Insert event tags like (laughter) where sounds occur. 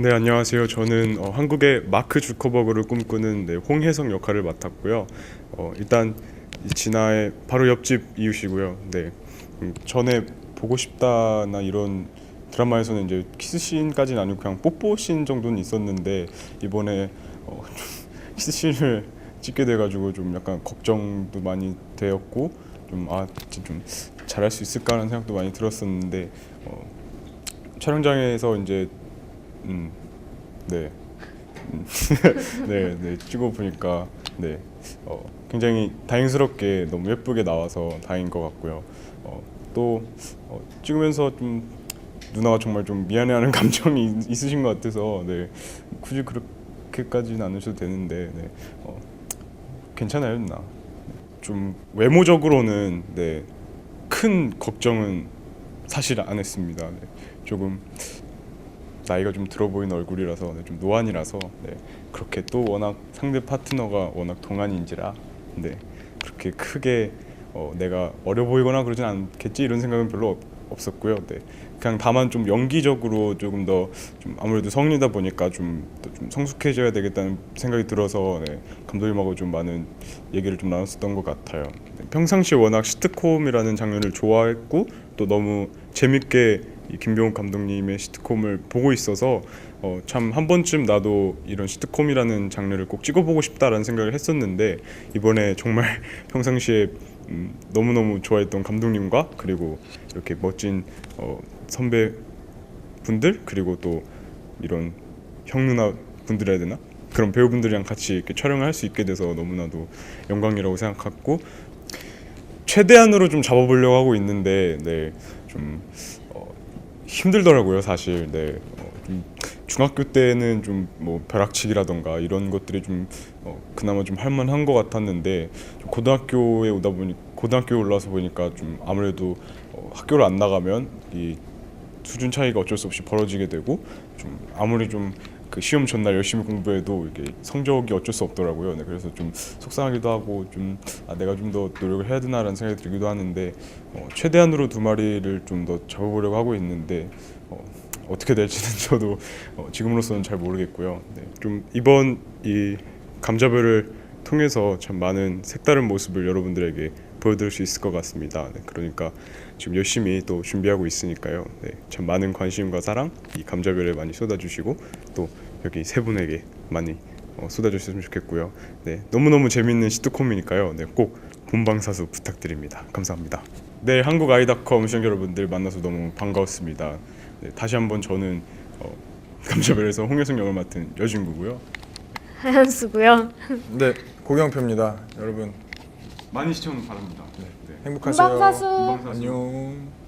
네 안녕하세요. 저는 어, 한국의 마크 주커버그를 꿈꾸는 네, 홍혜성 역할을 맡았고요. 어, 일단 이 진아의 바로 옆집 이웃이고요. 네 음, 전에 보고 싶다나 이런 드라마에서는 이제 키스 씬까지는 아니고 그냥 뽀뽀 씬 정도는 있었는데 이번에 어, 좀 (laughs) 키스 씬을 찍게 돼가지고 좀 약간 걱정도 많이 되었고 좀아 좀 잘할 수 있을까라는 생각도 많이 들었었는데 어, 촬영장에서 이제 음, 네, 음, (laughs) 네, 네 찍어 보니까 네, 어, 굉장히 다행스럽게 너무 예쁘게 나와서 다행인 것 같고요. 어, 또 어, 찍으면서 좀 누나가 정말 좀 미안해하는 (laughs) 감정이 있- 있으신 것 같아서 네, 굳이 그렇게까지는 안 하셔도 되는데 네, 어, 괜찮아요 누나. 좀 외모적으로는 네, 큰 걱정은 사실 안 했습니다. 네, 조금 나이가 좀 들어 보이는 얼굴이라서 네, 좀 노안이라서 네, 그렇게 또 워낙 상대 파트너가 워낙 동안인지라 네, 그렇게 크게 어, 내가 어려 보이거나 그러진 않겠지 이런 생각은 별로 없, 없었고요. 네, 그냥 다만 좀 연기적으로 조금 더 좀 아무래도 성인이다 보니까 좀, 더좀 성숙해져야 되겠다는 생각이 들어서 네, 감독님하고 좀 많은 얘기를 좀 나눴었던 것 같아요. 네, 평상시에 워낙 시트콤이라는 장르를 좋아했고 또 너무 재밌게 이 김병욱 감독님의 시트콤을 보고 있어서 어, 참 한 번쯤 나도 이런 시트콤이라는 장르를 꼭 찍어보고 싶다라는 생각을 했었는데 이번에 정말 (laughs) 평상시에 음, 너무너무 좋아했던 감독님과 그리고 이렇게 멋진 어, 선배 분들 그리고 또 이런 형 누나 분들 해야 되나? 그런 배우분들이랑 같이 이렇게 촬영을 할 수 있게 돼서 너무나도 영광이라고 생각했고 최대한으로 좀 잡아보려고 하고 있는데 네좀 어, 힘들더라고요 사실. 네. 어, 좀 중학교 때는 좀 뭐 벼락치기라던가 이런 것들이 좀 어, 그나마 좀 할만한 것 같았는데 좀 고등학교에 오다 보니 고등학교에 올라서 보니까 좀 아무래도 어, 학교를 안 나가면 이 수준 차이가 어쩔 수 없이 벌어지게 되고 좀 아무리 좀 그 시험 전날 열심히 공부해도 이게 성적이 어쩔 수 없더라고요. 네, 그래서 좀 속상하기도 하고 좀 아, 내가 좀 더 노력을 해야 되나라는 생각이 들기도 하는데 어, 최대한으로 두 마리를 좀 더 잡아보려고 하고 있는데 어, 어떻게 될지는 (laughs) 저도 어, 지금으로서는 잘 모르겠고요. 네, 좀 이번 이 감자별을 통해서 참 많은 색다른 모습을 여러분들에게 보여드릴 수 있을 것 같습니다. 네, 그러니까 지금 열심히 또 준비하고 있으니까요. 네, 참 많은 관심과 사랑 이 감자별에 많이 쏟아주시고 또 여기 세 분에게 많이 어, 쏟아주셨으면 좋겠고요. 네, 너무너무 재밌는 시트콤이니까요. 네, 꼭 본방사수 부탁드립니다. 감사합니다. 네, 한국 아이닷컴 시청자 여러분들 만나서 너무 반가웠습니다. 네, 다시 한번 저는 어, 감자별에서 홍혜성 역을 맡은 여진구고요. 하연수고요. 네, 고경표입니다. 여러분 많이 시청 바랍니다. 네. 행복하세요. 본방사수. 본방사수. 안녕.